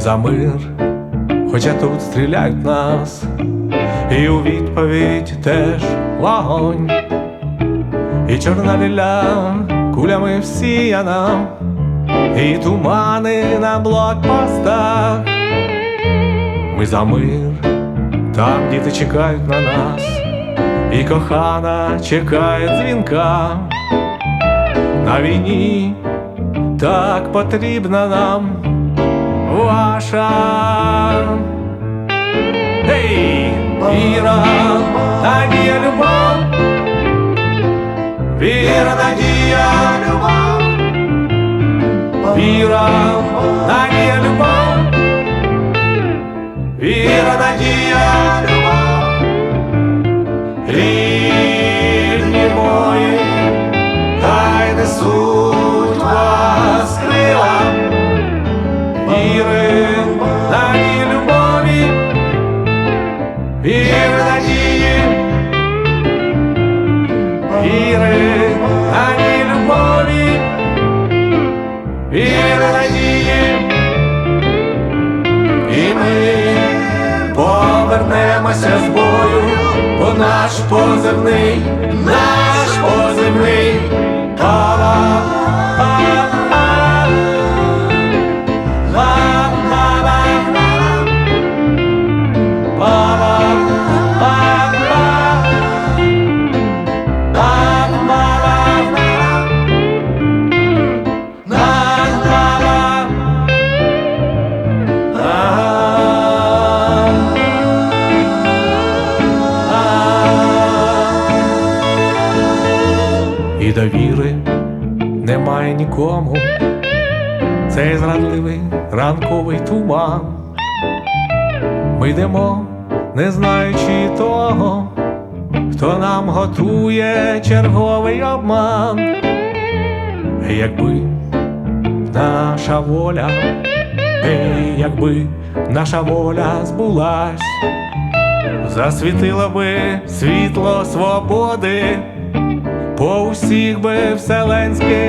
за мир, хоча тут стріляють нас, і у відповідь теж вогонь, і чорна ліля кулями всіяна, і тумани на блокпостах. Ми за мир, там діти чекають на нас, і кохана чекає дзвінка. На війні так потрібна нам ваша. Гей, віра, надія, любов, віра, надія, любов, віра, надія, любов, віра, надія, любов, віри, надії, любові, віри, надії, віри, надії, любові, віри, надії, і ми повернемося з бою, бо наш позивний, наш позивний. Ла-ла, ла-ла, І довіри немає нікому, цей зрадливий ранковий туман. Ми йдемо, не знаючи того, хто нам готує черговий обман. Якби наша воля, ей, якби наша воля збулась, засвітило би світло свободи по усіх би вселенських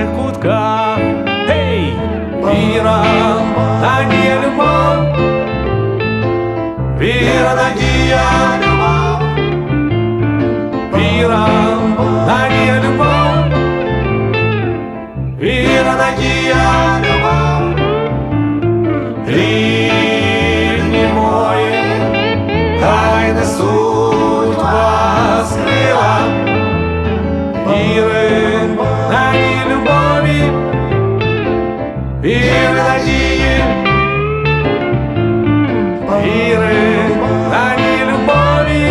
віри, надії, віри, надії, любові,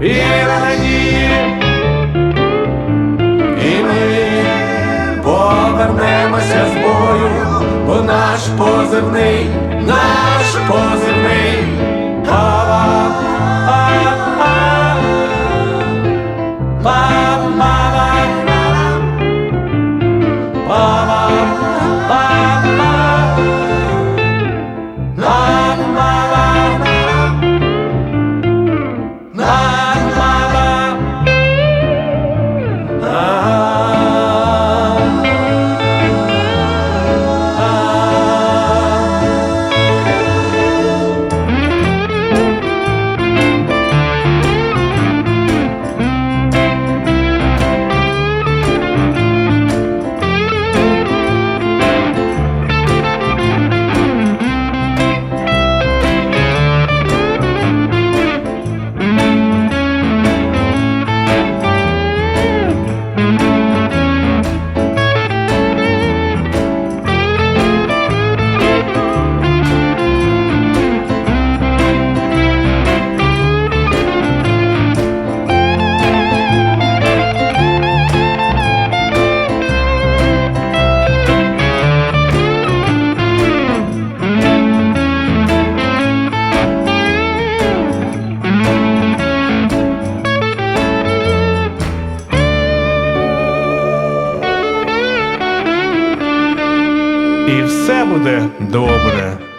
віри, надії, і ми повернемося з бою, бо наш позивний, наш позивний. Ава, ава, І все буде добре.